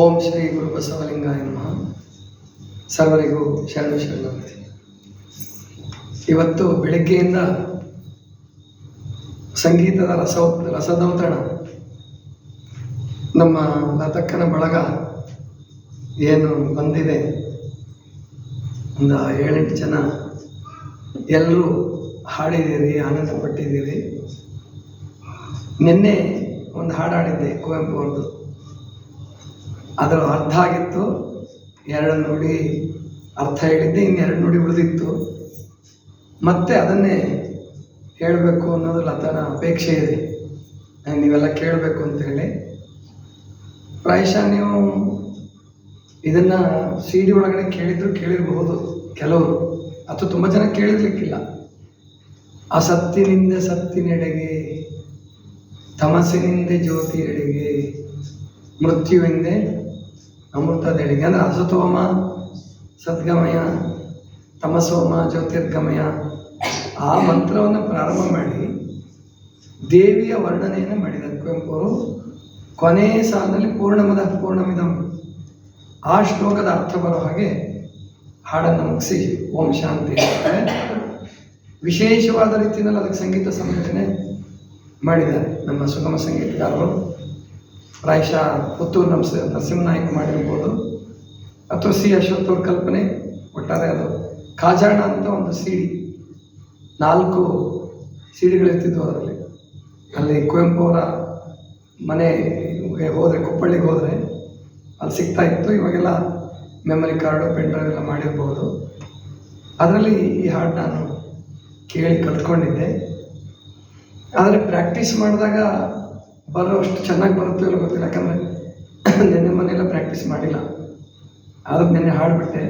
ಓಂ ಶ್ರೀ ಗುರು ಬಸವಲಿಂಗಾಯ ನಮಃ. ಸರ್ವರಿಗೂ ಶರಣ ಶರಣಾರ್ಥಿ ಇವತ್ತು ಬೆಳಗ್ಗೆಯಿಂದ ಸಂಗೀತದ ರಸ ರಸದೌತಣ. ನಮ್ಮ ಲತಕ್ಕನ ಬಳಗ ಏನು ಬಂದಿದೆ. ಒಂದು ಏಳೆಂಟು ಜನ ಎಲ್ಲರೂ ಹಾಡಿದ್ದೀರಿ ಆನಂದ ಪಟ್ಟಿದ್ದೀರಿ ನಿನ್ನೆ ಒಂದು ಹಾಡು ಕುವೆಂಪು ಅವ್ರದ್ದು. ಅದರ ಅರ್ಥ ಆಗಿತ್ತು. ಎರಡು ನುಡಿ ಅರ್ಥ ಹೇಳಿದ್ದೆ, ಇನ್ನೆರಡು ನುಡಿ ಉಳಿದಿತ್ತು. ಮತ್ತೆ ಅದನ್ನೇ ಹೇಳಬೇಕು ಅನ್ನೋದು ಲತನ ಅಪೇಕ್ಷೆ ಇದೆ. ನೀವೆಲ್ಲ ಕೇಳಬೇಕು ಅಂತ ಹೇಳಿ. ಪ್ರಾಯಶಃ ನೀವು ಇದನ್ನು ಸಿ ಡಿ ಒಳಗಡೆ ಕೇಳಿದ್ರು ಕೇಳಿರಬಹುದು. ಕೆಲವರು. ಅಥವಾ ತುಂಬ ಜನ ಕೇಳಿರ್ಲಿಕ್ಕಿಲ್ಲ. ಆ ಸತ್ತಿನಿಂದ ಸತ್ತಿನೆಡೆಗೆ, ತಮಸ್ಸಿನಿಂದ ಜ್ಯೋತಿಯೆಡೆಗೆ ಮೃತ್ಯುವಿಂದೆ ಅಮೃತದೆಡೆಗೆ ಅಂದರೆ ಅಸತೋಮ, ಸದ್ಗಮಯ, ತಮಸೋಮ, ಜ್ಯೋತಿರ್ಗಮಯ. ಆ ಮಂತ್ರವನ್ನು ಪ್ರಾರಂಭ ಮಾಡಿ ದೇವಿಯ ವರ್ಣನೆಯನ್ನು ಮಾಡಿದ್ದಾರೆ ಕುವೆಂಪು ಅವರು ಕೊನೆಯ ಸಾಲದಲ್ಲಿ ಪೂರ್ಣಮದ ಪೂರ್ಣಮಿದಂ. ಆ ಶ್ಲೋಕದ ಅರ್ಥ ಬರೋ ಹಾಗೆ ಹಾಡನ್ನು ಮುಗಿಸಿ. ಓಂ ಶಾಂತಿ ವಿಶೇಷವಾದ ರೀತಿಯಲ್ಲಿ ಅದಕ್ಕೆ ಸಂಗೀತ ಸಂಯೋಜನೆ ಮಾಡಿದ್ದಾರೆ ನಮ್ಮ ಸುಗಮ ಸಂಗೀತಗಾರರು. ಪ್ರಾಯಶಃ ಪುತ್ತೂರು ನರ್ಸ ನರಸಿಂಹನಾಯ್ಕ ಮಾಡಿರ್ಬೋದು. ಅಥವಾ ಸಿ ಅಶ್ವಥ್ ಅವ್ರ ಕಲ್ಪನೆ, ಒಟ್ಟಾರೆ ಅದು ಕಾಜಾಣ ಅಂತ ಒಂದು ಸಿಡಿ. ನಾಲ್ಕು ಸಿಡಿಗಳಿರ್ತಿದ್ವು ಅದರಲ್ಲಿ. ಅಲ್ಲಿ ಕುವೆಂಪು ಅವರ ಮನೆ ಹೋದರೆ ಕೊಪ್ಪಳಿಗೆ ಹೋದರೆ ಅಲ್ಲಿ ಸಿಗ್ತಾ ಇತ್ತು. ಇವಾಗೆಲ್ಲ ಮೆಮೊರಿ ಕಾರ್ಡು, ಪೆನ್ ಡ್ರೈವ್ ಎಲ್ಲ ಮಾಡಿರ್ಬೋದು. ಅದರಲ್ಲಿ ಈ ಹಾಡು ನಾನು ಕೇಳಿ ಕಲ್ತ್ಕೊಂಡಿದ್ದೆ. ಆದರೆ ಪ್ರಾಕ್ಟೀಸ್ ಮಾಡಿದಾಗ ಬರೋ ಅಷ್ಟು ಚೆನ್ನಾಗಿ ಬರುತ್ತೋ ಇಲ್ಲ ಗೊತ್ತಿಲ್ಲ. ಯಾಕಂದರೆ ನಿನ್ನೆ ಮನೆಯೆಲ್ಲ ಪ್ರಾಕ್ಟೀಸ್ ಮಾಡಿಲ್ಲ. ಆದ್ರೆ ನೆನ್ನೆ ಹಾಡಿಬಿಟ್ಟೆ.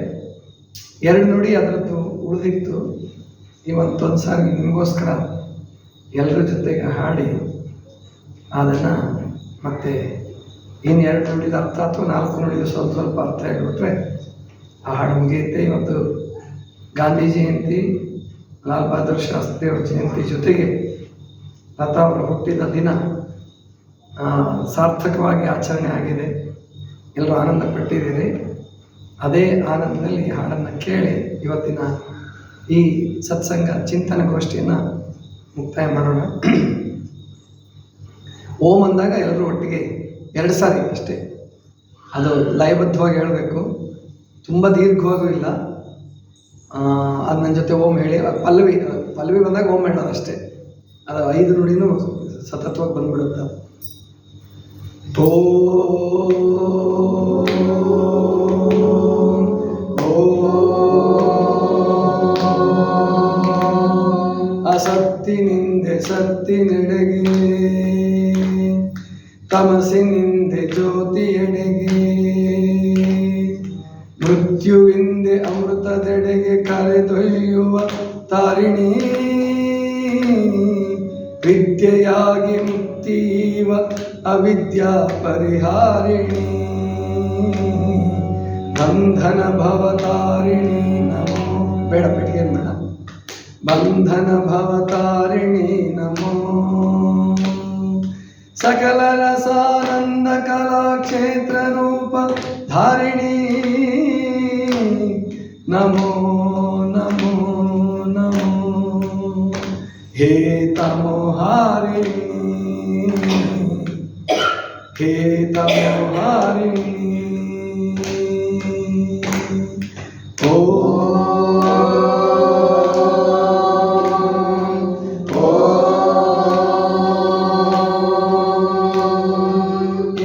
ಎರಡು ನೋಡಿ ಅದರದ್ದು ಉಳಿದಿತ್ತು. ಇವತ್ತೊಂದು ಸಾರಿ ನಿಮಗೋಸ್ಕರ ಎಲ್ಲರ ಜೊತೆಗೆ ಹಾಡಿ. ಅದನ್ನು ಮತ್ತೆ ಇನ್ನು ಎರಡು ನೋಡಿದ ಅರ್ಥ ಅಥವಾ ನಾಲ್ಕು ನೋಡಿದ ಸ್ವಲ್ಪ ಸ್ವಲ್ಪ ಅರ್ಥ ಹೇಳ್ಬಿಟ್ರೆ ಆ ಹಾಡು ಮುಗಿಯುತ್ತೆ. ಇವತ್ತು ಗಾಂಧಿ ಜಯಂತಿ ಲಾಲ್ ಬಹದ್ದೂರ್ ಶಾಸ್ತ್ರಿಯವರ ಜಯಂತಿ ಜೊತೆಗೆ ಲತಾ ಅವರು ಹುಟ್ಟಿದ ದಿನ ಸಾರ್ಥಕವಾಗಿ ಆಚರಣೆ ಆಗಿದೆ. ಎಲ್ಲರೂ ಆನಂದ ಪಟ್ಟಿದ್ದೀರಿ. ಅದೇ ಆನಂದದಲ್ಲಿ ಹಾಡನ್ನು ಕೇಳಿ ಇವತ್ತಿನ ಈ ಸತ್ಸಂಗ ಚಿಂತನ ಗೋಷ್ಠಿಯನ್ನು ಮುಕ್ತಾಯ ಮಾಡೋಣ. ಓಂ ಅಂದಾಗ ಎಲ್ಲರೂ ಒಟ್ಟಿಗೆ ಎರಡು ಸಾರಿ ಅಷ್ಟೇ. ಅದು ಲಯಬದ್ಧವಾಗಿ ಹೇಳಬೇಕು. ತುಂಬ ದೀರ್ಘವಾಗೂ ಇಲ್ಲ. ಅದು ನನ್ನ ಜೊತೆ ಓಂ ಹೇಳಿ ಪಲ್ಲವಿ ಪಲ್ಲವಿ ಬಂದಾಗ ಓಂ ಹೇಳೋದು ಅಷ್ಟೇ. ಅದು ಐದು ನುಡಿನೂ ಸತತವಾಗಿ ಬಂದ್ಬಿಡುತ್ತೆ. ಅಸತ್ತಿನಿಂದೆ ಸತ್ತಿನೆಡೆಗೆ ತಮಸಿನಿಂದೆ ಜ್ಯೋತಿಯೆಡೆಗೆ ಮೃತ್ಯುವಿಂದೆ ಅಮೃತದೆಡೆಗೆ ಕರೆದೊಯ್ಯುವ ತಾರಿಣಿ ವಿದ್ಯೆಯಾಗಿ ಮುಕ್ತೀವ ಅವಿದ್ಯಾ ಪರಿಹಾರಿಣಿ ಬಂಧನ ಭವತಾರಿಣಿ ನಮೋ ಬೇಡ ಪೆಟ್ಟಿಗೆ ಬೇಡ ಬಂಧನ ಭವತಾರಿಣಿ ನಮೋ ಸಕಲ ರಸಾನಂದ ಕಲಾಕ್ಷೇತ್ರ ರೂಪ ಧಾರಿಣಿ ನಮೋ ನಮೋ ನಮೋ ಹೇ ತಮೋಹಾರಿಣಿ ಹೇ ತಮೋಹಾರಿಣಿ ಓ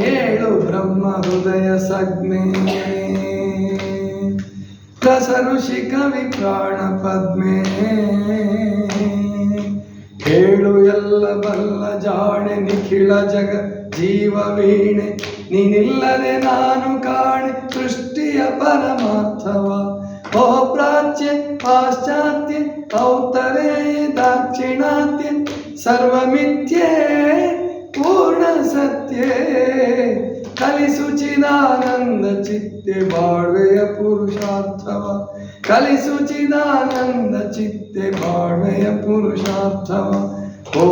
ಏಳು ಬ್ರಹ್ಮ ಹೃದಯ ಸಗ್ಮೆ ರಸಋಷಿ ಕವಿ ಪ್ರಾಣ ಪದ್ಮೆ ಹೇಳು ಎಲ್ಲ ಬಲ್ಲ ಜಾಣೆ ನಿಖಿಳ ಜಗ ಜೀವ ವೀಣೆ ನೀನಿಲ್ಲದೆ ನಾನು ಕಾಣೆ ಸೃಷ್ಟಿಯ ಪರಮಾರ್ಥವ. ಓ ಪ್ರಾಚ್ಯ ಪಾಶ್ಚಾತ್ಯ ಔತ್ತರೇ ದಾಕ್ಷಿಣಾತ್ಯ, ಸರ್ವಮಿಥ್ಯೆ ಪೂರ್ಣ ಸತ್ಯೇ. ಕಲಿಸು ಚಿದಾನಂದ ಚಿತ್ತೆ ಬಾಳ್ವೆಯ ಪುರುಷಾರ್ಥವ. ಕಲಿಸು ಚಿದಾನಂದ ಚಿತ್ತೆ ಬಾಳ್ವೆಯ ಪುರುಷಾರ್ಥವ. ಓ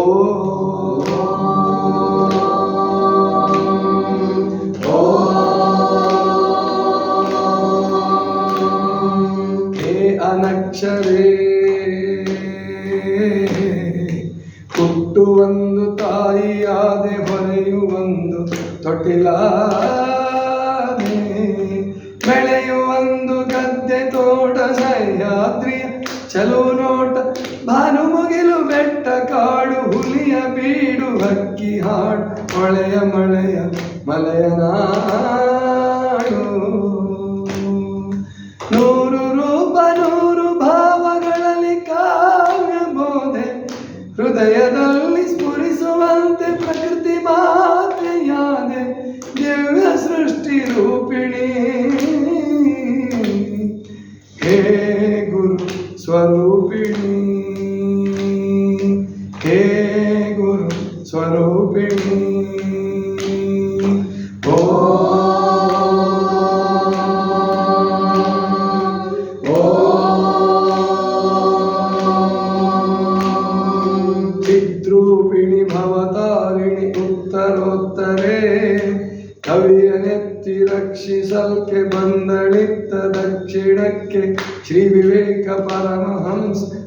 ಹೃದಯದಲ್ಲಿ ಸ್ಫುರಿಸುವಂತೆ ಪ್ರಕೃತಿ ಮಾತೆಯಾದೆ ದಿವ್ಯ ಸೃಷ್ಟಿ ರೂಪಿಣಿ ಹೇ ಗುರು ಸ್ವರೂಪಿಣಿ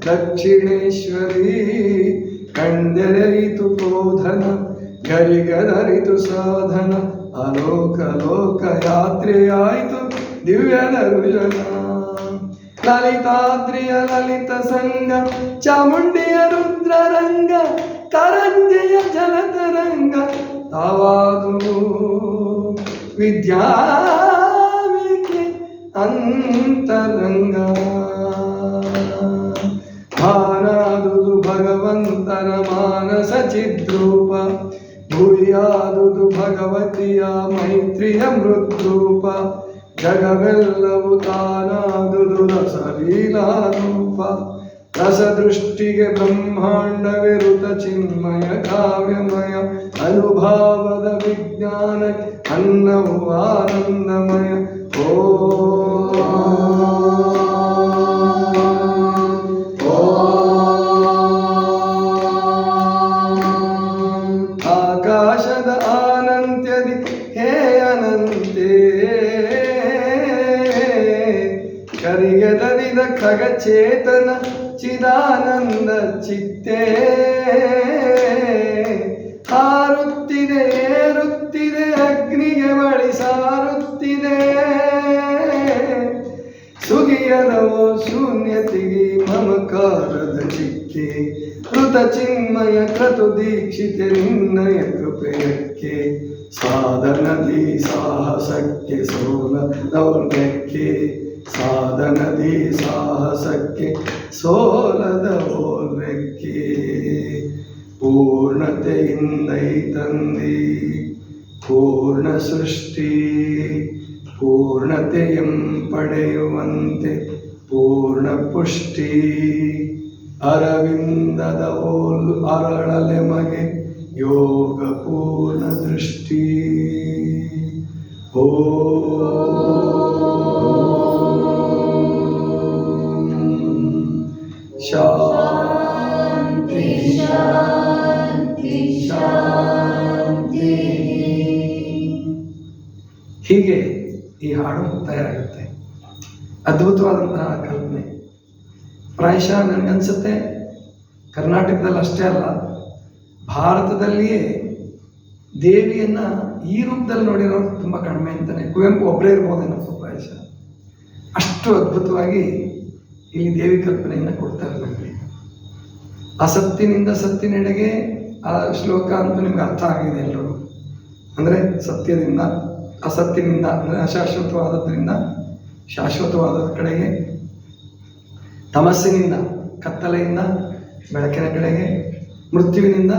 ದಕ್ಷಿಣೇಶ್ವರಿ ಕಂಡೆರೆಯಿತು ಬೋಧನ ಗರಿಗದರಿತು ಸಾಧನ, ಅಲೋಕ ಲೋಕ ಯಾತ್ರೆಯಾಯಿತು ದಿವ್ಯ ನರುಜನ. ಲಲಿತಾದ್ರಿಯ ಲಲಿತ ಸಂಗ ಚಾಮುಂಡಿಯ ರುದ್ರರಂಗ ಕರಂಜೆಯ ಜಲತರಂಗ ತಾವಾದು ವಿದ್ಯಾವಿಕೆ ಅಂತರಂಗ. ಭಾನಾದುದು ಭಗವಂತನ ಮಾನಸ ಚಿದ್ರೂಪ ಭೂಯಾದುದು ಭಗವತಿಯ ಮೈತ್ರಿಯ ಮೃದ್ರೂಪ, ಜಗವೆಲ್ಲವು ತಾನಾದುದು ರಸಲೀಲಾರೂಪ, ರಸದೃಷ್ಟಿಗೆ ಬ್ರಹ್ಮಾಂಡವಿರುತ ಚಿನ್ಮಯ ಕಾವ್ಯಮಯ, ಅನುಭಾವದ ವಿಜ್ಞಾನ ಅನ್ನವು ಆನಂದಮಯ. ಓ ಖಗಚೇತನ ಚಿದಾನಂದ ಚಿತ್ತೇ. ಹಾರುತ್ತಿದೆ, ಏರುತ್ತಿದೆ, ಅಗ್ನಿಗೆ ಬಳಿ ಸಾರುತ್ತಿದೆ. ಸುಗಿಯರವೋ ಶೂನ್ಯತಿಗೆ ಮಮಕಾರದ ಚಿಕ್ಕೆ ಕೃತ ಚಿನ್ಮಯ ಕ್ರತು ದೀಕ್ಷಿತೆ, ನಿನ್ನಯ ಕೃಪೆಯಕ್ಕೆ. ಸಾಧನದಿ ಸಾಹಸಕ್ಕೆ ಸೋಲ ದೌರ್ಯಕ್ಕೆ ಸಾಧನದಿ ಸಾಹಸಕ್ಕೆ, ಸೋಲದ ಓಲಕ್ಕೆ ಪೂರ್ಣತೆಯಿಂದೈ ತಂದಿ. ಪೂರ್ಣ ಸೃಷ್ಟಿ ಪೂರ್ಣತೆಯಂ ಪಡೆಯುವಂತೆ ಪೂರ್ಣ ಪುಷ್ಟಿ. ಅರವಿಂದದ ಓಲು ಅರಳಲೆ ಮಗೆ, ಯೋಗ ಪೂರ್ಣ ದೃಷ್ಟಿ. ಓ ಹೀಗೆ ಈ ಹಾಡು ಮುಕ್ತಾಯವಾಗುತ್ತೆ ಅದ್ಭುತವಾದಂತಹ ಕಲ್ಪನೆ. ಪ್ರಾಯಶಃ ನನಗನ್ಸುತ್ತೆ ಕರ್ನಾಟಕದಲ್ಲಿ ಅಷ್ಟೇ ಅಲ್ಲ, ಭಾರತದಲ್ಲಿಯೇ ದೇವಿಯನ್ನ ಈ ರೂಪದಲ್ಲಿ ನೋಡಿರೋರು ತುಂಬ ಕಡಿಮೆ ಅಂತಾನೆ. ಕುವೆಂಪು ಒಬ್ಬರೇ ಇರ್ಬೋದೇನೋ ಪ್ರಾಯಶಃ. ಅಷ್ಟು ಅದ್ಭುತವಾಗಿ ಇಲ್ಲಿ ದೇವಿ ಕಲ್ಪನೆಯನ್ನು ಕೊಡ್ತಾರೆ ನಮಗೆ ಅಸತ್ತಿನಿಂದ ಸತ್ತಿನೆಡೆಗೆ ಆ ಶ್ಲೋಕ ಅಂತೂ ನಿಮ್ಗೆ ಅರ್ಥ ಆಗಿದೆ ಎಲ್ಲರೂ ಅಂದರೆ ಸತ್ಯದಿಂದ ಅಸತ್ತಿನಿಂದ ಅಂದರೆ ಶಾಶ್ವತವಾದ ಕಡೆಗೆ, ತಮಸ್ಸಿನಿಂದ, ಕತ್ತಲೆಯಿಂದ, ಬೆಳಕಿನ ಕಡೆಗೆ, ಮೃತ್ಯುವಿನಿಂದ,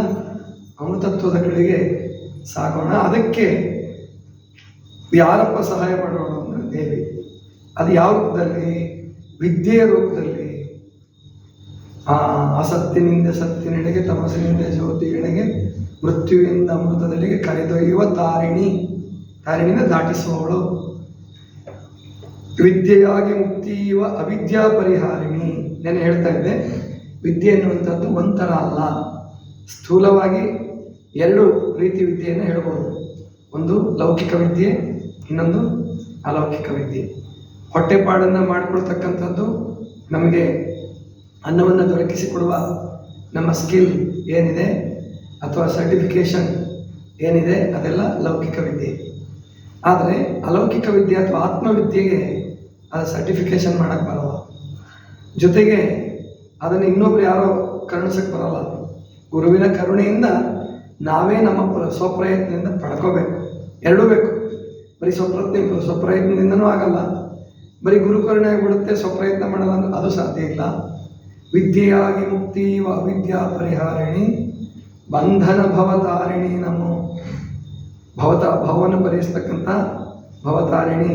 ಅಮೃತತ್ವದ ಕಡೆಗೆ ಸಾಗೋಣ. ಅದಕ್ಕೆ ಯಾರಪ್ಪ ಸಹಾಯ ಮಾಡೋಣ ಅಂದರೆ ದೇವಿ. ಅದು ಯಾವ ರೂಪದಲ್ಲಿ? ವಿದ್ಯೆಯ ರೂಪದಲ್ಲಿ. ಆ ಅಸತ್ತಿನಿಂದ, ಸತ್ತಿನೆಡೆಗೆ, ತಮಸ್ಸಿನಿಂದ ಜ್ಯೋತಿಯೆಡೆಗೆ ಮೃತ್ಯುವಿನಿಂದ, ಅಮೃತದೆಡೆಗೆ ಕರೆದೊಯ್ಯುವ ತಾರಿಣಿ. ತಾರಿಣಿನ ದಾಟಿಸುವವಳು. ವಿದ್ಯೆಯಾಗಿ ಮುಕ್ತಿಯುವ ಅವಿದ್ಯಾ ಪರಿಹಾರಿಣಿ. ನಾನು ಹೇಳ್ತಾ ಇದ್ದೆ, ವಿದ್ಯೆ ಎನ್ನುವಂಥದ್ದು ಒಂಥರ ಅಲ್ಲ. ಸ್ಥೂಲವಾಗಿ ಎರಡು ರೀತಿ ವಿದ್ಯೆಯನ್ನು ಹೇಳ್ಬೋದು. ಒಂದು ಲೌಕಿಕ ವಿದ್ಯೆ, ಇನ್ನೊಂದು ಅಲೌಕಿಕ ವಿದ್ಯೆ. ಹೊಟ್ಟೆಪಾಡನ್ನು ಮಾಡಿಕೊಳ್ತಕ್ಕಂಥದ್ದು ನಮಗೆ ಅನ್ನವನ್ನು ದೊರಕಿಸಿಕೊಡುವ ನಮ್ಮ ಸ್ಕಿಲ್ ಏನಿದೆ ಅಥವಾ ಸರ್ಟಿಫಿಕೇಷನ್ ಏನಿದೆ ಅದೆಲ್ಲ ಲೌಕಿಕ ವಿದ್ಯೆ. ಆದರೆ ಅಲೌಕಿಕ ವಿದ್ಯೆ ಅಥವಾ ಆತ್ಮವಿದ್ಯೆಗೆ ಅದು ಸರ್ಟಿಫಿಕೇಶನ್ ಮಾಡಕ್ಕೆ ಬರಲ್ಲ. ಜೊತೆಗೆ ಅದನ್ನು ಇನ್ನೊಬ್ರು ಯಾರೋ ಕರುಣಿಸಕ್ಕೆ ಬರಲ್ಲ. ಗುರುವಿನ ಕರುಣೆಯಿಂದ ನಾವೇ ನಮ್ಮ ಪ್ರ, ಸ್ವಪ್ರಯತ್ನದಿಂದ ಪಡ್ಕೋಬೇಕು. ಎರಡೂ ಬೇಕು. ಬರೀ ಸ್ವಪ್ರಯತ್ನ ಸ್ವಪ್ರಯತ್ನದಿಂದನೂ ಆಗಲ್ಲ. ಬರೀ ಗುರು ಕರುಣೆ ಆಗಿಬಿಡುತ್ತೆ, ಸ್ವಪ್ರಯತ್ನ ಮಾಡಲ್ಲ ಅಂದ್ರೆ ಅದು ಸಾಧ್ಯ ಇಲ್ಲ. ವಿದ್ಯೆಯಾಗಿ ಮುಕ್ತಿ ವಿದ್ಯಾ ಪರಿಹಾರಿಣಿ ಬಂಧನ ಭವತಾರಿಣಿ ನಮೋ. ಭವತ ಭಾವವನ್ನು ಪರಿಹರಿಸ್ತಕ್ಕಂಥ ಭವತಾರಿಣಿ,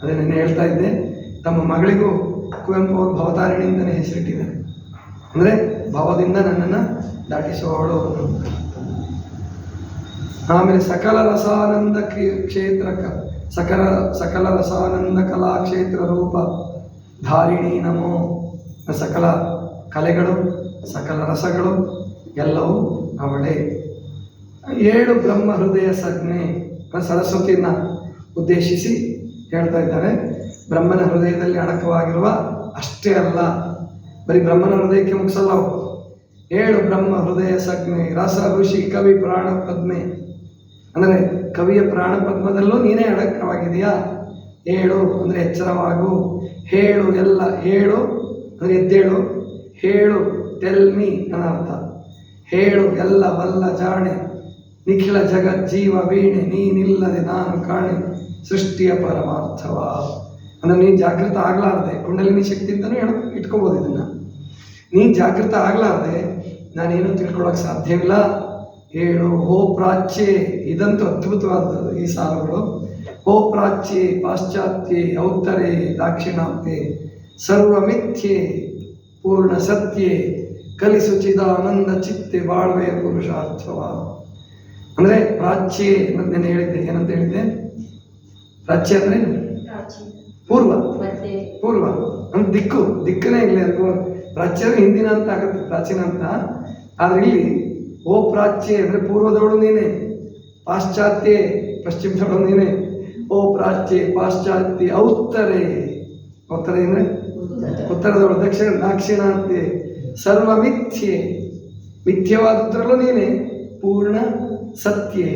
ಅದೇ ನಾನು ಹೇಳ್ತಾ ಇದ್ದೆ, ತಮ್ಮ ಮಗಳಿಗೂ ಕುವೆಂಪು ಅವರು ಭವತಾರಿಣಿ ಅಂತಲೇ ಹೆಸರಿಟ್ಟಿದ್ದಾರೆ ಅಂದರೆ ಭಾವದಿಂದ ನನ್ನನ್ನು ದಾಟಿಸುವವಳು. ಆಮೇಲೆ ಸಕಲ ರಸಾನಂದ ಕ್ಷೇತ್ರ ಸಕಲ ಸಕಲ ರಸಾನಂದ ಕಲಾ ಕ್ಷೇತ್ರ ರೂಪ, ಧಾರಿಣಿ ನಮೋ, ಸಕಲ ಕಲೆಗಳು, ಸಕಲ ರಸಗಳು ಎಲ್ಲವೂ ಅವಳೇ ಏಳು ಬ್ರಹ್ಮ ಹೃದಯ ಸಂಜ್ಞೆ ಸರಸ್ವತಿಯನ್ನ ಉದ್ದೇಶಿಸಿ ಹೇಳ್ತಾ ಇದ್ದಾರೆ. ಬ್ರಹ್ಮನ ಹೃದಯದಲ್ಲಿ ಅಡಕವಾಗಿರುವ ಅಷ್ಟೇ ಅಲ್ಲ, ಬರೀ ಬ್ರಹ್ಮನ ಹೃದಯಕ್ಕೆ ಮುಗಿಸಲ್ಲ ಏಳು ಬ್ರಹ್ಮ ಹೃದಯ ಸಂಜ್ಞೆ ರಸ ಋಷಿ ಕವಿ ಪ್ರಾಣ ಪದ್ಮೆ. ಅಂದರೆ ಕವಿಯ ಪ್ರಾಣ ಪದ್ಮದಲ್ಲೂ ನೀನೇ ಅಡಕವಾಗಿದೆಯಾ ಏಳು ಅಂದರೆ ಎಚ್ಚರವಾಗು. ಹೇಳು ಎಲ್ಲ, ಹೇಳು ಅಂದರೆ ಎದ್ದೇಳು. ಹೇಳು ಟೆಲ್ ಮೀ ಅನ್ನೋ ಅರ್ಥ. ಹೇಳು ಎಲ್ಲ, ಬಲ್ಲ, ಜಾಣೆ. ನಿಖಿಲ ಜಗತ್ ಜೀವ ವೀಣೆ ನೀನಿಲ್ಲದೆ ನಾನು ಕಾಣೆ ಸೃಷ್ಟಿಯ ಪರಮಾರ್ಥವ. ಅಂದ್ರೆ ನೀನು ಜಾಗೃತ ಆಗ್ಲಾರ್ದೆ, ಕುಂಡಲಿನಿ ಶಕ್ತಿ ಅಂತಲೂ ಹೇಳ, ಇಟ್ಕೋಬೋದು ಇದನ್ನ. ನೀನು ಜಾಗೃತ ಆಗ್ಲಾರ್ದೆ, ನಾನೇನು ತಿಳ್ಕೊಳ್ಳೋಕೆ ಸಾಧ್ಯವಿಲ್ಲ? ಹೇಳು, ಹೋ ಪ್ರಾಚ್ಯೆ, ಇದಂತೂ ಅದ್ಭುತವಾದದ್ದು ಈ ಸಾಲುಗಳು. ಹೋ ಪ್ರಾಚ್ಯೆ, ಪಾಶ್ಚಾತ್ಯೆ, ಔತ್ತರೆ, ದಾಕ್ಷಿಣಾತ್ಯೆ, ಸರ್ವಮಿಥ್ಯೆ ಪೂರ್ಣ ಸತ್ಯೆ ಕಲಿಸು ಚಿದಾನಂದ ಚಿತ್ತೆ, ಬಾಳ್ವೆಯ ಪುರುಷಾರ್ಥವ. ಅಂದರೆ ಪ್ರಾಚ್ಯ ಅಂತ ನಾನು ಹೇಳಿದ್ದೆ. ಏನಂತ ಹೇಳಿದ್ದೆ? ಪ್ರಾಚ್ಯ ಅಂದ್ರೆ? ಪೂರ್ವ. ಪೂರ್ವ. ಅಂದ್ರೆ ದಿಕ್ಕು. ದಿಕ್ಕನೇ ಇಲ್ಲ ಅದು. ಪ್ರಾಚ್ಯ ಹಿಂದಿನ ಅಂತ ಆಗುತ್ತೆ ಪ್ರಾಚೀನ ಅಂತ. ಆದ್ರೆ ಇಲ್ಲಿ ಓ ಪ್ರಾಚ್ಯ ಅಂದ್ರೆ ಪೂರ್ವದವಳು ನೀನೆ ಪಾಶ್ಚಾತ್ಯ ಪಶ್ಚಿಮದವಳು ನೀನೆ. ಓ ಪ್ರಾಚ್ಯ ಪಾಶ್ಚಾತ್ಯ ಔತ್ತರೆ. ಔತ್ತರೆ ಅಂದ್ರೆ? ಉತ್ತರದವಳು. ದಕ್ಷಿಣ ದಾಕ್ಷಿಣಾತ್ಯ. ಸರ್ವ ಮಿಥ್ಯೆ ಮಿಥ್ಯವಾದದ್ರಲ್ಲೂ ನೀನೆ ಪೂರ್ಣ ಸತ್ಯೆ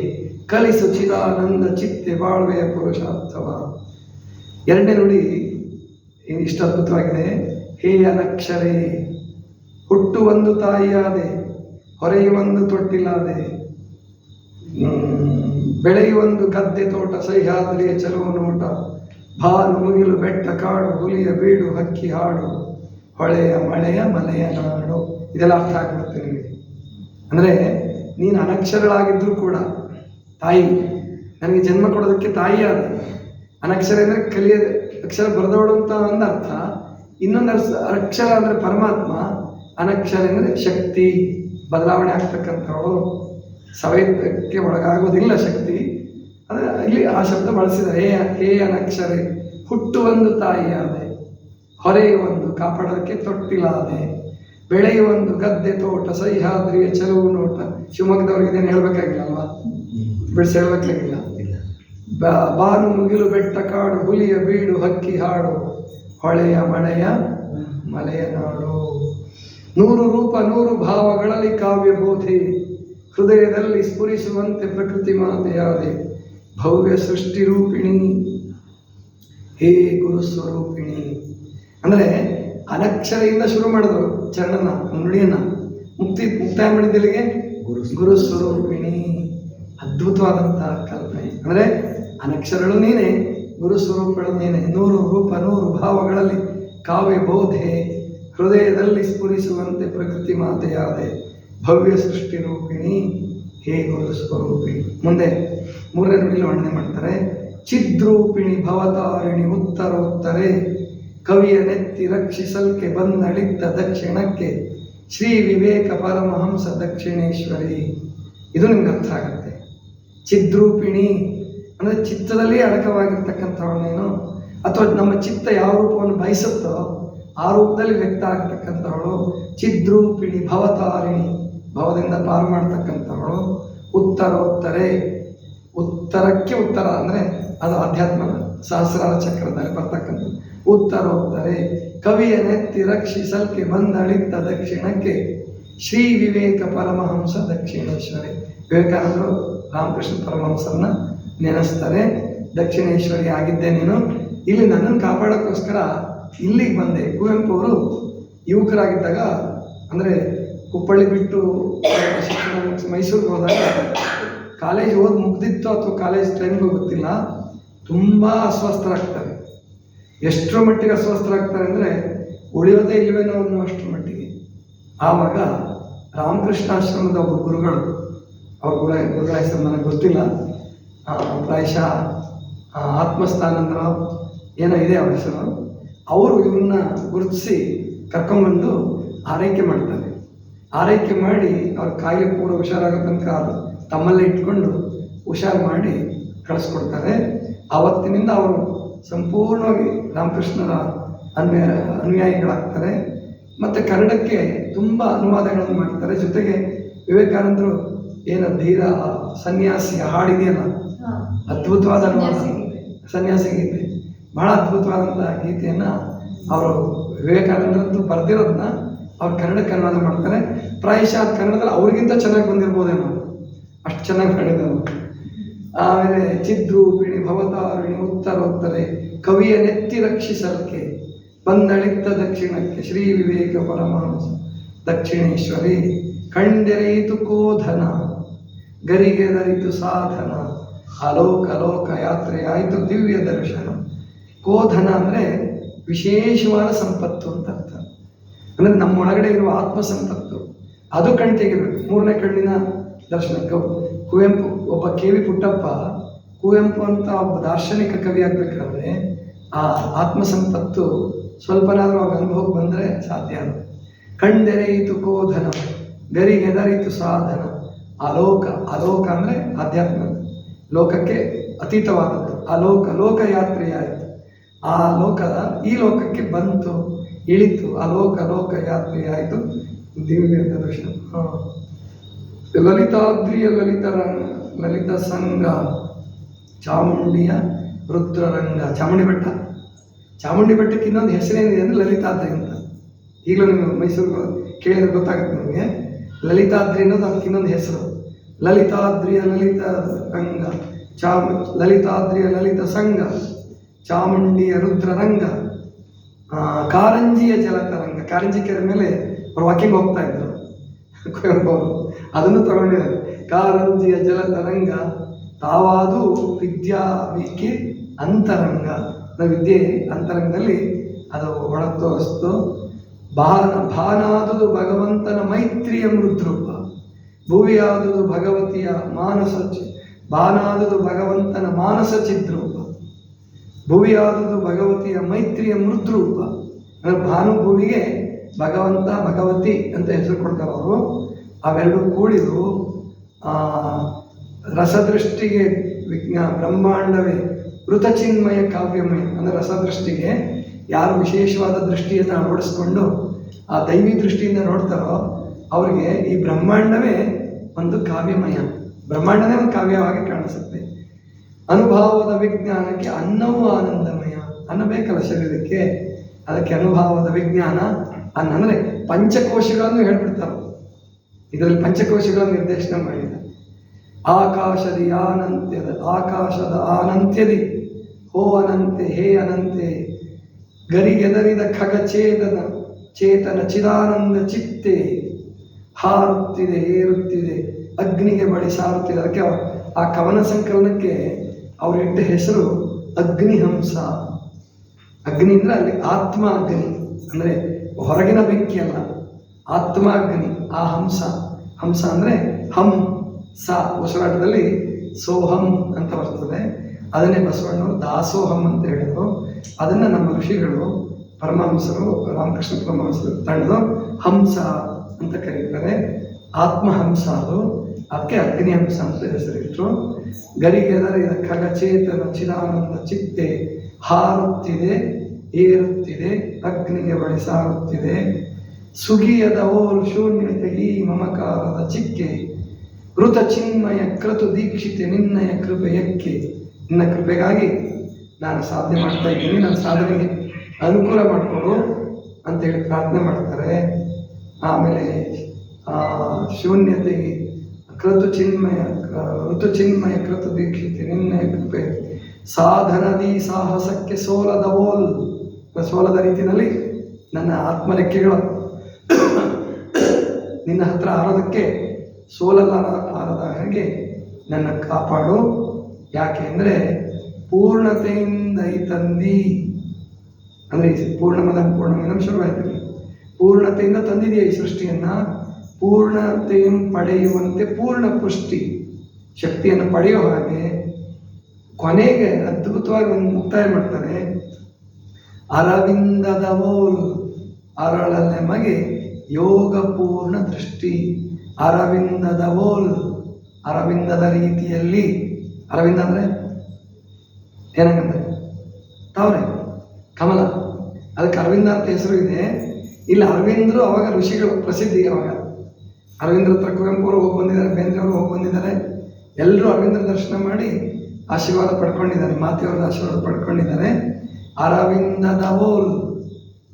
ಕಲಿಸು ಚಿದಾನಂದ ಚಿತ್ತೆ ಬಾಳ್ವೆಯ ಪುರುಷಾರ್ಥವ. ಎರಡನೇ ನುಡಿ ಇಷ್ಟು ಅದ್ಭುತವಾಗಿದೆ. ಹೇ ಅನಕ್ಷರೇ, ಹುಟ್ಟು ಒಂದು ತಾಯಿಯಾದೆ ಹೊರೆಯುವೊಂದು ತೊಟ್ಟಿಲಾದೆ. ಬೆಳೆಯುವೊಂದು ಗದ್ದೆ ತೋಟ, ಸಹ್ಯಾದ್ರಿಯ ಚಲುವ ನೋಟ ಭಾನು ಮುಗಿಲು ಬೆಟ್ಟ ಕಾಡು, ಹುಲಿಯ ಬೀಡು, ಹಕ್ಕಿ ಹಾಡು. ಹೊಳೆಯ ಮಳೆಯ ಮನೆಯ ನಾಡು. ಇದೆಲ್ಲ ಅರ್ಥ ಆಗ್ಬಿಡುತ್ತೆ ನಿಮಗೆ. ಅಂದರೆ ನೀನು ಅನಕ್ಷರಗಳಾಗಿದ್ದರೂ ಕೂಡ ತಾಯಿ, ನನಗೆ ಜನ್ಮ ಕೊಡೋದಕ್ಕೆ ತಾಯಿಯಾದ. ಅನಕ್ಷರ ಅಂದರೆ ಕಲಿಯ, ಅಕ್ಷರ ಬರೆದವಳು ಅಂತ ಒಂದು ಅರ್ಥ ಇನ್ನೊಂದು ಅಕ್ಷರ ಅಂದರೆ ಪರಮಾತ್ಮ. ಅನಕ್ಷರ ಅಂದರೆ ಶಕ್ತಿ. ಬದಲಾವಣೆ ಆಗ್ತಕ್ಕಂಥವಳು. ಸವೇತಕ್ಕೆ ಒಳಗಾಗೋದಿಲ್ಲ ಶಕ್ತಿ. ಅಂದರೆ ಇಲ್ಲಿ ಆ ಶಬ್ದ ಬಳಸಿದ್ದಾರೆ, ಹೇ ಹೇ ಅನಕ್ಷರೆ ಹುಟ್ಟುವೊಂದು ತಾಯಿಯಾದೆ. ಒಂದು, ಕಾಪಾಡೋದಕ್ಕೆ ತೊಟ್ಟಿಲಾದೆ. ಬೆಳೆಯುವೊಂದು ಗದ್ದೆ, ತೋಟ, ಸಹ್ಯಾದ್ರಿಯ, ಚೆಲುವು ನೋಟ. ಶಿವಮೊಗ್ಗದವ್ರಿಗೆ ಇದೇನು ಹೇಳ್ಬೇಕಾಗಿಲ್ಲ ಅಲ್ವಾ ಬಿಡಿಸಿ ಹೇಳ್ಬೇಕಾಗಿಲ್ಲ. ಬಾನು ಮುಗಿಲು ಬೆಟ್ಟ ಕಾಡು ಹುಲಿಯ ಬೀಡು ಹಕ್ಕಿ ಹಾಡು ಹೊಳೆಯ ಮಳೆಯ ಮಲೆಯ ನಾಡು. ನೂರು ರೂಪ ನೂರು ಭಾವಗಳಲ್ಲಿ ಕಾವ್ಯ ಬೋಧಿ ಹೃದಯದಲ್ಲಿ ಸ್ಫುರಿಸುವಂತೆ ಪ್ರಕೃತಿ ಮಾತೆಯಾದೆ ಭವ್ಯ ಸೃಷ್ಟಿ ರೂಪಿಣಿ. ಹೇ ಗುರು ಸ್ವರೂಪಿಣಿ. ಅಂದರೆ ಅನಕ್ಷರೆಯಿಂದ ಶುರು ಮಾಡಿದ್ರು ಚರಣನ ನುಡಿಯನ್ನ ಮುಕ್ತಿ ಮುಕ್ತಾಯ ಮಾಡಿದಲ್ಲಿಗೆ ಗುರು ಗುರು ಸ್ವರೂಪಿಣಿ ಅದ್ಭುತವಾದಂತಹ ಕಲ್ಪನೆ. ಅಂದರೆ ಅನಕ್ಷರಗಳು ನೀನೆ ಗುರು ಸ್ವರೂಪಗಳು ನೀನೆ. ನೂರು ರೂಪ, ನೂರು ಭಾವಗಳಲ್ಲಿ ಕಾವ್ಯ ಬೋಧೆ, ಹೃದಯದಲ್ಲಿ ಸ್ಫುರಿಸುವಂತೆ ಪ್ರಕೃತಿ ಮಾತೆಯಾದೆ ಭವ್ಯ ಸೃಷ್ಟಿ ರೂಪಿಣಿ. ಹೇ ಗುರು ಸ್ವರೂಪಿಣಿ ಮುಂದೆ ಮೂರನೇ ನುಡಿಲಿ ವರ್ಣನೆ ಮಾಡ್ತಾರೆ. ಚಿದ್ರೂಪಿಣಿ ಭವತಾರಿಣಿ ಉತ್ತರೋತ್ತರೆ, ಕವಿಯ ನೆತ್ತಿ ರಕ್ಷಿಸಲ್ಕೆ ಬಂದಳಿತ್ತ ದಕ್ಷಿಣಕ್ಕೆ ಶ್ರೀ ವಿವೇಕ ಪರಮಹಂಸ ದಕ್ಷಿಣೇಶ್ವರಿ. ಇದು ನಿಮ್ಗೆ ಅರ್ಥ ಆಗುತ್ತೆ. ಚಿದ್ರೂಪಿಣಿ ಅಂದರೆ ಚಿತ್ತದಲ್ಲಿ ಅಡಕವಾಗಿರ್ತಕ್ಕಂಥವಳು ನೀನು ಅಥವಾ ನಮ್ಮ ಚಿತ್ತ ಯಾವ ರೂಪವನ್ನು ಬಯಸುತ್ತೋ ಆ ರೂಪದಲ್ಲಿ ವ್ಯಕ್ತ ಆಗ್ತಕ್ಕಂಥವಳು ಚಿದ್ರೂಪಿಣಿ ಭವತಾರಿಣಿ. ಭವದಿಂದ ಪಾರು ಮಾಡ್ತಕ್ಕಂಥವಳು ಉತ್ತರೋತ್ತರೆ. ಉತ್ತರಕ್ಕೆ ಉತ್ತರ ಅಂದರೆ ಅದು ಅಧ್ಯಾತ್ಮ ಸಹಸ್ರಾರ ಚಕ್ರದಲ್ಲಿ ಬರ್ತಕ್ಕಂಥದ್ದು. ಉತ್ತರೋತ್ತರೆ. ಕವಿಯ ನೆತ್ತಿ ರಕ್ಷಿಸಲ್ಕೆ ಬಂದಳಿತ್ತ ದಕ್ಷಿಣಕ್ಕೆ ಶ್ರೀ ವಿವೇಕ ಪರಮಹಂಸ ದಕ್ಷಿಣೇಶ್ವರಿ. ವಿವೇಕಾನಂದರು ರಾಮಕೃಷ್ಣ ಪರಮಹಂಸರನ್ನ ನೆನೆಸ್ತಾರೆ. ದಕ್ಷಿಣೇಶ್ವರಿ ಆಗಿದ್ದೆ ನೀನು. ಇಲ್ಲಿ ನನ್ನನ್ನು ಕಾಪಾಡೋಕ್ಕೋಸ್ಕರ ಇಲ್ಲಿಗೆ ಬಂದೆ. ಕುವೆಂಪು ಅವರು ಯುವಕರಾಗಿದ್ದಾಗ, ಅಂದರೆ ಕುಪ್ಪಳ್ಳಿ ಬಿಟ್ಟು ಶಿಕ್ಷಣ ಮೈಸೂರಿಗೆ ಹೋದಾಗ ಕಾಲೇಜ್ ಓದಿ ಮುಗ್ದಿತ್ತು ಅಥವಾ ಕಾಲೇಜ್ ಟೈಮ್ಗೂ ಗೊತ್ತಿಲ್ಲ ತುಂಬ ಅಸ್ವಸ್ಥರಾಗ್ತಾರೆ. ಎಷ್ಟರ ಮಟ್ಟಿಗೆ ಅಸ್ವಸ್ಥರಾಗ್ತಾರೆ ಅಂದರೆ ಉಳಿಯೋದೇ ಇಲ್ಲವೇನೋ ಅನ್ನೋ ಅಷ್ಟರ ಮಟ್ಟಿಗೆ. ಆವಾಗ ರಾಮಕೃಷ್ಣಾಶ್ರಮದ ಒಬ್ಬ ಗುರುಗಳು, ಅವ್ರ ಗುರು ಗುರುಗಳ ಹೆಸರು ನನಗೆ ಗೊತ್ತಿಲ್ಲ. ಪ್ರಾಯಶಃ ಆತ್ಮಸ್ಥಾನಂದರಾವ್ ಏನೋ ಇದೆ ಅವ್ರ ಹೆಸರು. ಅವರು ಇವ್ರನ್ನ ಗುರುತಿಸಿ ಕರ್ಕೊಂಬಂದು ಆರೈಕೆ ಮಾಡ್ತಾರೆ. ಆರೈಕೆ ಮಾಡಿ ಅವ್ರ ಕಾಯಿಲೆ ಪೂರ ಹುಷಾರಾಗೋ ತನಕ ತಮ್ಮಲ್ಲೇ ಇಟ್ಕೊಂಡು ಹುಷಾರು ಮಾಡಿ ಕಳಿಸ್ಕೊಡ್ತಾರೆ. ಆವತ್ತಿನಿಂದ ಅವರು ಸಂಪೂರ್ಣವಾಗಿ ರಾಮಕೃಷ್ಣರ ಅನ್ವಯ ಅನುಯಾಯಿಗಳಾಗ್ತಾರೆ. ಮತ್ತು ಕನ್ನಡಕ್ಕೆ ತುಂಬ ಅನುವಾದಗಳನ್ನು ಮಾಡ್ತಾರೆ. ಜೊತೆಗೆ ವಿವೇಕಾನಂದರು ಏನು ಧೀರ ಸನ್ಯಾಸಿ ಹಾಡಿದೆಯಲ್ಲ? ಅದ್ಭುತವಾದ ಅನುವಾದ. ಸನ್ಯಾಸಿ ಗೀತೆ ಬಹಳ ಅದ್ಭುತವಾದಂಥ ಗೀತೆಯನ್ನು ಅವರು ವಿವೇಕಾನಂದರಂತೂ ಬರೆದಿರೋದನ್ನ ಅವ್ರು ಕನ್ನಡಕ್ಕೆ ಅನುವಾದ ಮಾಡ್ತಾರೆ. ಪ್ರಾಯಶಃ ಕನ್ನಡದಲ್ಲಿ ಅವ್ರಿಗಿಂತ ಚೆನ್ನಾಗಿ ಬಂದಿರ್ಬೋದೇನೋ? ಅಷ್ಟು ಚೆನ್ನಾಗಿ ಮಾಡಿದವರು ಆಮೇಲೆ ಚಿದ್ರೂಪಿಣಿ ಭವತಾರಿಣಿ ಉತ್ತರೋತ್ತರೆ, ಕವಿಯ ನೆತ್ತಿ ರಕ್ಷಿಸಲಿಕ್ಕೆ ಬಂದಳಿತ ದಕ್ಷಿಣಕ್ಕೆ ಶ್ರೀ ವಿವೇಕ ಪರಮಾಂಸ, ದಕ್ಷಿಣೇಶ್ವರಿ ಕಂಡೆರೆಯಿತು ಕೋಧನ ಗರಿಗೆದರಿತು ಸಾಧನ, ಅಲೋಕ ಲೋಕ ಯಾತ್ರೆ ಆಯಿತು ದಿವ್ಯ ದರ್ಶನ. ಕೋಧನ ಅಂದರೆ ವಿಶೇಷವಾದ ಸಂಪತ್ತು ಅಂತ ಅರ್ಥ. ಅಂದರೆ ನಮ್ಮೊಳಗಡೆ ಇರುವ ಆತ್ಮ ಸಂಪತ್ತು ಅದು ಕಣ್ ತೆಗಿಬೇಕು ಮೂರನೇ ಕಣ್ಣಿನ ದರ್ಶನಕ್ಕೆ ಕುವೆಂಪು, ಒಬ್ಬ ಕೆ ವಿ ಪುಟ್ಟಪ್ಪ ಕುವೆಂಪು ಅಂತ ಒಬ್ಬ ದಾರ್ಶನಿಕ ಕವಿ ಆಗಬೇಕಾದ್ರೆ ಆ ಆತ್ಮ ಸಂಪತ್ತು ಸ್ವಲ್ಪನಾದರೂ ಅವಾಗ ಅನುಭವಕ್ಕೆ ಬಂದರೆ ಸಾಧ್ಯ ಅದು ಕಣ್ದೆರೆಯಿತು ಕೋಧನ ಗರಿಗೆದರಿತು ಸಾಧನ, ಅಲೋಕ ಅಲೋಕ ಅಂದರೆ ಆಧ್ಯಾತ್ಮ. ಲೋಕಕ್ಕೆ ಅತೀತವಾದದ್ದು. ಅಲೋಕ ಯಾತ್ರೆಯಾಯಿತು. ಆ ಲೋಕದ ಈ ಲೋಕಕ್ಕೆ ಬಂತು, ಇಳಿತು, ಅಲೋಕ, ಲೋಕ ಯಾತ್ರೆಯಾಯಿತು. ದಿವ್ಯ ದರ್ಶನ. ಲಲಿತಾದ್ರಿಯ ಲಲಿತರ ಲಲಿತ ಸಂಘ, ಚಾಮುಂಡಿಯ ರುದ್ರರಂಗ ಚಾಮುಂಡಿ ಬೆಟ್ಟ. ಚಾಮುಂಡಿ ಬೆಟ್ಟಕ್ಕೆ ಇನ್ನೊಂದು ಹೆಸರೇನಿದೆ ಅಂದರೆ ಲಲಿತಾದ್ರಿ ಅಂತ. ಈಗಲೂ ನೀವು ಮೈಸೂರು ಕೇಳಿದ್ರೆ ಗೊತ್ತಾಗುತ್ತೆ ನಿಮಗೆ. ಲಲಿತಾದ್ರಿ ಅನ್ನೋದು ಅದಕ್ಕೆ ಇನ್ನೊಂದು ಹೆಸರು. ಲಲಿತಾದ್ರಿಯ ಲಲಿತ ರಂಗ, ಚಾಮ, ಲಲಿತಾದ್ರಿಯ ಲಲಿತ ಸಂಘ, ಚಾಮುಂಡಿಯ ರುದ್ರರಂಗ ಕಾರಂಜಿಯ ಜಲತರಂಗ. ಕಾರಂಜಿ ಕೆರೆ ಮೇಲೆ ಅವ್ರು ವಾಕಿಂಗ್ ಹೋಗ್ತಾ ಇದ್ರು. ಅದನ್ನು ತಗೊಂಡಿದ್ದಾರೆ. ಕಾರಂಜಿಯ ಜಲತರಂಗ ತಾವಾದು ವಿದ್ಯಾಭಿಕೆ ಅಂತರಂಗ. ವಿದ್ಯೆ ಅಂತರಂಗದಲ್ಲಿ ಅದು ಒಳ ತೋರಿಸ್ತು ಭಾನಾದುದು ಭಗವಂತನ ಮೈತ್ರಿಯ ಮೃದ್ರೂಪ. ಭುವಿಯಾದುದು ಭಗವತಿಯ ಮಾನಸ ಬಾನಾದುದು ಭಗವಂತನ ಮಾನಸ ಚಿದ್ರೂಪ. ಭುವಿಯಾದುದು ಭಗವತಿಯ ಮೈತ್ರಿಯ ಮೃದ್ರೂಪ. ಅಂದರೆ ಭಾನುಭೂವಿಗೆ ಭಗವಂತ ಭಗವತಿ ಅಂತ ಹೆಸರು ಕೊಡ್ತಾರೆ ಅವರು. ಅವೆರಡು ಕೂಡಿದು ರಸದೃಷ್ಟಿಗೆ ವಿಜ್ಞಾ, ಬ್ರಹ್ಮಾಂಡವೇ ಋತಚಿನ್ಮಯ ಕಾವ್ಯಮಯ, ಅಂದರೆ ರಸದೃಷ್ಟಿಗೆ ಯಾರು ವಿಶೇಷವಾದ ದೃಷ್ಟಿಯನ್ನು ಅಳವಡಿಸ್ಕೊಂಡು ಆ ದೈವಿ ದೃಷ್ಟಿಯಿಂದ ನೋಡ್ತಾರೋ, ಅವರಿಗೆ ಈ ಬ್ರಹ್ಮಾಂಡವೇ ಒಂದು ಕಾವ್ಯಮಯ. ಬ್ರಹ್ಮಾಂಡವೇ ಒಂದು ಕಾವ್ಯವಾಗಿ ಕಾಣಿಸುತ್ತೆ. ಅನುಭವದ ವಿಜ್ಞಾನಕ್ಕೆ ಅನ್ನವೂ ಆನಂದಮಯ. ಅನ್ನ ಬೇಕಲ್ಲ ಶರೀರಕ್ಕೆ? ಅದಕ್ಕೆ ಅನುಭವದ ವಿಜ್ಞಾನ ಅನ್ನ ಅಂದರೆ ಪಂಚಕೋಶಗಳನ್ನು ಹೇಳ್ಬಿಡ್ತಾರೆ. ಇದರಲ್ಲಿ ಪಂಚಕೋಶಗಳ ನಿರ್ದೇಶನ ಮಾಡಿದ. ಆಕಾಶದಿ ಆನಂತ್ಯದ, ಆಕಾಶದ ಆನಂತ್ಯದಿ, ಹೋ ಅನಂತೆ, ಹೇ ಅನಂತೆ, ಗರಿಗೆದರಿದ ಖಗಚೇತನ, ಚೇತನ ಚಿದಾನಂದ ಚಿತ್ತೆ, ಹಾರುತ್ತಿದೆ, ಏರುತ್ತಿದೆ, ಅಗ್ನಿಗೆ ಬಳಿ ಸಾರುತ್ತಿದೆ. ಅದಕ್ಕೆ ಆ ಕವನ ಸಂಕಲನಕ್ಕೆ ಅವ್ರು ಇಟ್ಟ ಹೆಸರು ಅಗ್ನಿಹಂಸ. ಅಗ್ನಿ ಅಂದ್ರೆ ಅಲ್ಲಿ ಆತ್ಮ ಅಗ್ನಿ, ಅಂದ್ರೆ ಹೊರಗಿನ ಬೆಂಕಿ ಅಲ್ಲ, ಆತ್ಮ ಅಗ್ನಿ. ಆ ಹಂಸ ಹಂಸ ಅಂದರೆ ಹಂ, ಸ ಉಸಿರಾಟದಲ್ಲಿ ಸೋಹಂ ಅಂತ ಬರ್ತದೆ. ಅದನ್ನೇ ಬಸವಣ್ಣವರು ದಾಸೋಹಂ ಅಂತ ಹೇಳಿದರು. ಅದನ್ನು ನಮ್ಮ ಋಷಿಗಳು, ಪರಮಹಂಸರು, ರಾಮಕೃಷ್ಣ ಪರಮಹಂಸರು ತಳೆದು ಹಂಸ ಅಂತ ಕರೀತಾರೆ. ಆತ್ಮಹಂಸ ಅದು. ಅದಕ್ಕೆ ಅಗ್ನಿಹಂಸ ಅಂತ ಹೆಸರಿಟ್ಟರು ಗರಿಗೆದರಿದ ಖಗಚೇತನ ಚಿದಾನಂದ ಚಿತ್ತೆ ಹಾರುತ್ತಿದೆ, ಏರುತ್ತಿದೆ, ಅಗ್ನಿಗೆ ಬಳಿ ಸಾರುತ್ತಿದೆ. ಸುಗಿಯದ ಓಲ್ ಶೂನ್ಯತೆ ಈ ಮಮಕಾರದ ಚಿಕ್ಕೆ. ಋತ ಚಿನ್ಮಯ ಕ್ರತು ದೀಕ್ಷಿತೆ ನಿನ್ನಯ ಕೃಪೆಯಕ್ಕೆ. ನಿನ್ನ ಕೃಪೆಗಾಗಿ ನಾನು ಸಾಧನೆ ಮಾಡ್ತಾ ಇದ್ದೀನಿ. ನನ್ನ ಸಾಧನೆಗೆ ಅನುಕೂಲ ಮಾಡಿಕೊಡು ಅಂತೇಳಿ ಪ್ರಾರ್ಥನೆ ಮಾಡ್ತಾರೆ. ಆಮೇಲೆ ಶೂನ್ಯತೆಗೆ ಕ್ರತು ಚಿನ್ಮಯ, ಋತು ಚಿನ್ಮಯ ಕೃತು ದೀಕ್ಷಿತೆ ನಿನ್ನಯ ಕೃಪೆ. ಸಾಧನದಿ ಸಾಹಸಕ್ಕೆ ಸೋಲದ ಓಲ್ ಸೋಲದ ರೀತಿಯಲ್ಲಿ ನನ್ನ ಆತ್ಮರೆಕ್ಕೆಗಳು ನಿನ್ನ ಹತ್ರ ಆರೋದಕ್ಕೆ ಸೋಲಲ್ಲ ಆರದ ಹಾಗೆ ನನ್ನ ಕಾಪಾಡು. ಯಾಕೆ ಅಂದರೆ ಪೂರ್ಣತೆಯಿಂದ ಈ ತಂದಿ, ಅಂದರೆ ಈ ಪೂರ್ಣಮದ ಪೂರ್ಣಮಿದಂ ಶುರುವಾಯಿತು ಪೂರ್ಣತೆಯಿಂದ ತಂದಿದೆಯಾ ಈ ಸೃಷ್ಟಿಯನ್ನ? ಪೂರ್ಣತೆಯನ್ನು ಪಡೆಯುವಂತೆ ಪೂರ್ಣ ಪುಷ್ಟಿ, ಶಕ್ತಿಯನ್ನು ಪಡೆಯೋ ಹಾಗೆ ಕೊನೆಗೆ ಅದ್ಭುತವಾಗಿ ಒಂದು ಮುಕ್ತಾಯ ಮಾಡ್ತಾರೆ. ಅರವಿಂದದ ಓಲ್ ಅರಳಲೆ ಯೋಗ ಪೂರ್ಣ ದೃಷ್ಟಿ. ಅರವಿಂದದ ಓಲ್ ಅರವಿಂದದ ರೀತಿಯಲ್ಲಿ, ಅರವಿಂದ ಅಂದರೆ ಏನಂಗಂದ್ರೆ, ತಾವ್ರೆ, ಕಮಲ. ಅದಕ್ಕೆ ಅರವಿಂದ ಅಂತ ಹೆಸರು ಇದೆ. ಇಲ್ಲಿ, ಅರವಿಂದರು ಅವಾಗ ಋಷಿಗಳು ಪ್ರಸಿದ್ಧಿ ಅವಾಗ ಅರವಿಂದ್ರ ಹತ್ರ ಕುವೆಂಪು ಅವರು ಹೋಗಿ ಬಂದಿದ್ದಾರೆ ಬೇಂದ್ರೆ ಅವರು ಹೋಗಿ ಬಂದಿದ್ದಾರೆ. ಎಲ್ಲರೂ ಅರವಿಂದ್ರ ದರ್ಶನ ಮಾಡಿ ಆಶೀರ್ವಾದ ಪಡ್ಕೊಂಡಿದ್ದಾರೆ ಮಾತೆಯವರ ಆಶೀರ್ವಾದ ಪಡ್ಕೊಂಡಿದ್ದಾರೆ. ಅರವಿಂದದ ಓಲ್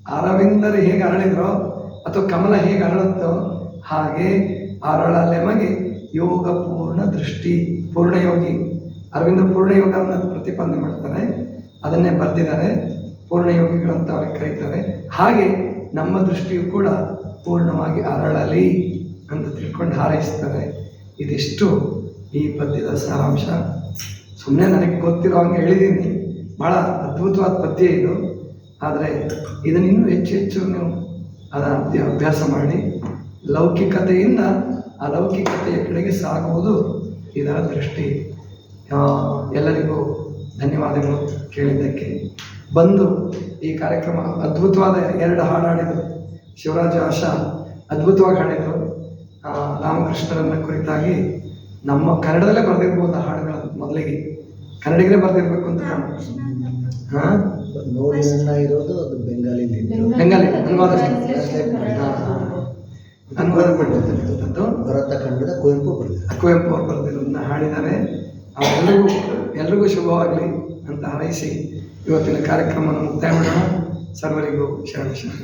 ಅರವಿಂದರು ಹೇಗೆ ಅರಳಿದ್ರೋ ಅಥವಾ ಕಮಲ ಹೇಗೆ ಅರಳುತ್ತೋ ಹಾಗೆ ಅರಳಲೆಮಗೆ ಯೋಗ ಪೂರ್ಣ ದೃಷ್ಟಿ, ಪೂರ್ಣಯೋಗಿ. ಅರವಿಂದ ಪೂರ್ಣಯೋಗವನ್ನು ಪ್ರತಿಪಾದನೆ ಮಾಡ್ತಾರೆ. ಅದನ್ನೇ ಬರೆದಿದ್ದಾರೆ. ಪೂರ್ಣಯೋಗಿಗಳು ಅಂತ ಅವ್ರಿಗೆ ಕರೀತಾರೆ. ಹಾಗೆ ನಮ್ಮ ದೃಷ್ಟಿಯು ಕೂಡ ಪೂರ್ಣವಾಗಿ ಅರಳಲಿ ಅಂತ ತಿಳ್ಕೊಂಡು ಹಾರೈಸ್ತಾರೆ. ಇದಿಷ್ಟು ಈ ಪದ್ಯದ ಸಾರಾಂಶ. ಸುಮ್ಮನೆ ನನಗೆ ಗೊತ್ತಿರೋ ಹಂಗೆ ಹೇಳಿದ್ದೀನಿ. ಭಾಳ ಅದ್ಭುತವಾದ ಪದ್ಯ ಇದು. ಆದರೆ ಇದನ್ನಿನ್ನೂ ಹೆಚ್ಚು ಹೆಚ್ಚು ನೀವು ಅದರ ಅಭ್ಯ- ಅಭ್ಯಾಸ ಮಾಡಿ ಲೌಕಿಕತೆಯಿಂದ ಅಲೌಕಿಕತೆಯ ಕಡೆಗೆ ಸಾಗುವುದು ಇದರ ದೃಷ್ಟಿ. ಎಲ್ಲರಿಗೂ ಧನ್ಯವಾದಗಳು ಕೇಳಿದ್ದಕ್ಕೆ. ಬಂದು ಈ ಕಾರ್ಯಕ್ರಮ ಅದ್ಭುತವಾದ ಎರಡು ಹಾಡು ಹಾಡಿದರು. ಶಿವರಾಜ ಆಶಾ ಅದ್ಭುತವಾಗಿ ಹಾಡಿದರು. ರಾಮಕೃಷ್ಣರನ್ನ ಕುರಿತಾಗಿ ನಮ್ಮ ಕನ್ನಡದಲ್ಲೇ ಬರೆದಿರ್ಬೋದು ಆ ಹಾಡುಗಳನ್ನು ಮೊದಲಿಗೆ. ಕನ್ನಡಿಗರೇ ಬರೆದಿರ್ಬೇಕು ಅಂತ ಹಾಂ ನೋಡಿ ನನ್ನ ಇರೋದು ಅದು ಬೆಂಗಾಲಿ ಬೆಂಗಾಲಿ ಅನುವಾದ. ಅನುವಾದ ಮಾಡಿರ್ತಕ್ಕಂಥದ್ದು ಭರತ ಖಂಡದ ಕುವೆಂಪು ಬರೆದಿದ್ದಾರೆ ಕುವೆಂಪು ಅವರು ಬರೆದಿರೋದನ್ನ ಹಾಡಿದ್ದಾರೆ. ಅವರೆಲ್ಲರಿಗೂ ಎಲ್ರಿಗೂ ಶುಭವಾಗಲಿ ಅಂತ ಹಾರೈಸಿ ಇವತ್ತಿನ ಕಾರ್ಯಕ್ರಮವನ್ನು ಮುಕ್ತಾಯ ಮಾಡೋಣ. ಸರ್ವರಿಗೂ ಶರಣ ಶರಣ.